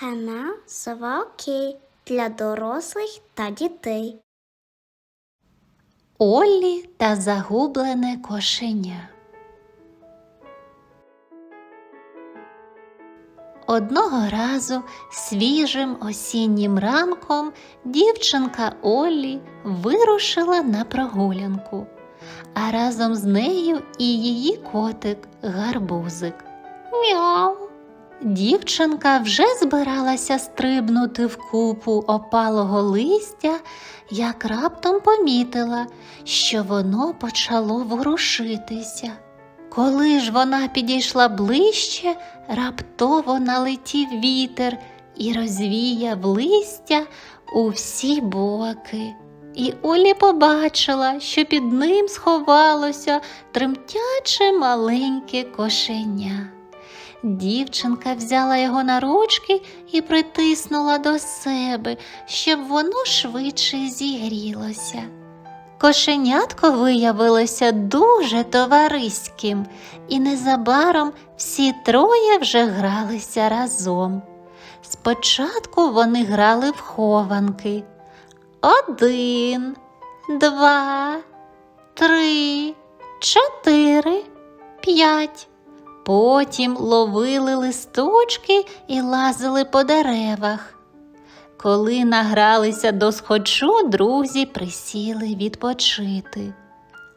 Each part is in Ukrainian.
Канал Сова для дорослих та дітей. Оллі та загублене кошеня. Одного разу свіжим осіннім ранком дівчинка Оллі вирушила на прогулянку, а разом з нею і її котик гарбузик. Мяу. Дівчинка вже збиралася стрибнути в купу опалого листя, як раптом помітила, що воно почало ворушитися. Коли ж вона підійшла ближче, раптово налетів вітер і розвіяв листя у всі боки. І Олі побачила, що під ним сховалося тремтяче маленьке кошеня. Дівчинка взяла його на ручки і притиснула до себе, щоб воно швидше зігрілося. Кошенятко виявилося дуже товариським, і незабаром всі троє вже гралися разом. Спочатку вони грали в хованки. Один, два, три, чотири, п'ять. Потім ловили листочки і лазили по деревах. Коли награлися до схочу, друзі присіли відпочити.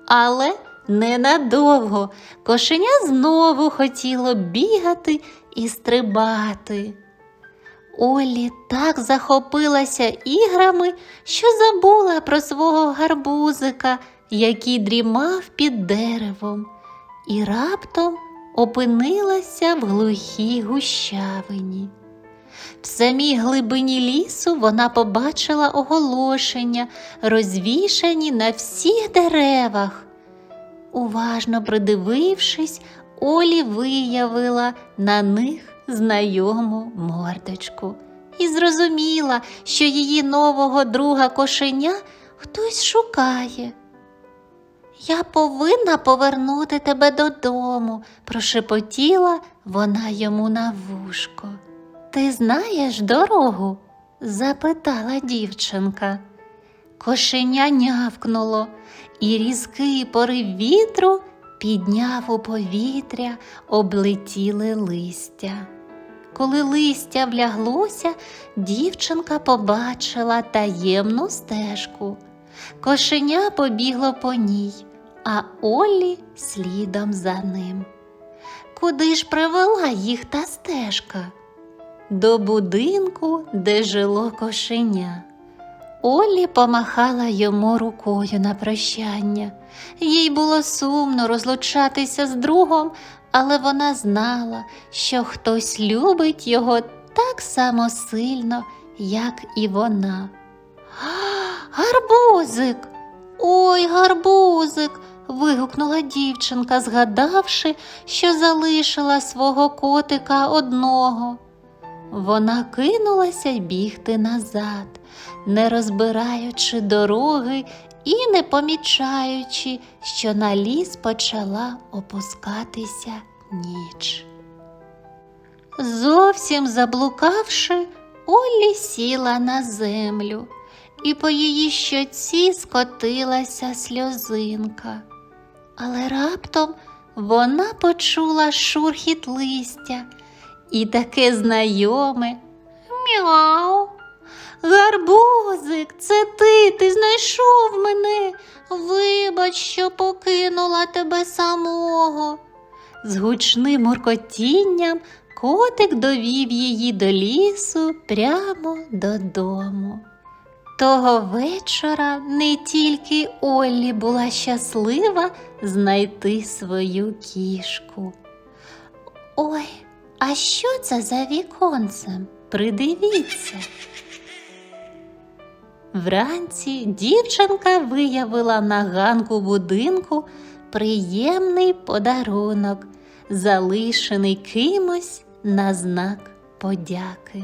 Але ненадовго кошеня знову хотіло бігати і стрибати. Олі так захопилася іграми, що забула про свого гарбузика, який дрімав під деревом, і раптом опинилася в глухій гущавині. В самій глибині лісу вона побачила оголошення, розвішані на всіх деревах. Уважно придивившись, Олі виявила на них знайому мордочку і зрозуміла, що її нового друга кошеня хтось шукає. Я повинна повернути тебе додому, прошепотіла вона йому на вушко. Ти знаєш дорогу? запитала дівчинка. Кошеня нявкнуло, і різкий порив вітру підняв у повітря облетіле листя. Коли листя вляглося, дівчинка побачила таємну стежку. Кошеня побігло по ній, а Оллі слідом за ним. Куди ж привела їх та стежка? До будинку, де жило кошеня. Оллі помахала йому рукою на прощання. Їй було сумно розлучатися з другом, але вона знала, що хтось любить його так само сильно, як і вона. Гарбузик. Ой, гарбузик. Вигукнула дівчинка, згадавши, що залишила свого котика одного. Вона кинулася бігти назад, не розбираючи дороги і не помічаючи, що на ліс почала опускатися ніч. Зовсім заблукавши, Оллі сіла на землю, і по її щоці скотилася сльозинка. Але раптом вона почула шурхіт листя і таке знайоме Мяу. Гарбузик, це ти, ти знайшов мене. Вибач, що покинула тебе самого. З гучним муркотінням котик довів її до лісу прямо додому. Того вечора не тільки Оллі була щаслива знайти свою кішку. Ой, а що це за віконцем? Придивіться. Вранці дівчинка виявила на ганку будинку приємний подарунок, залишений кимось на знак подяки.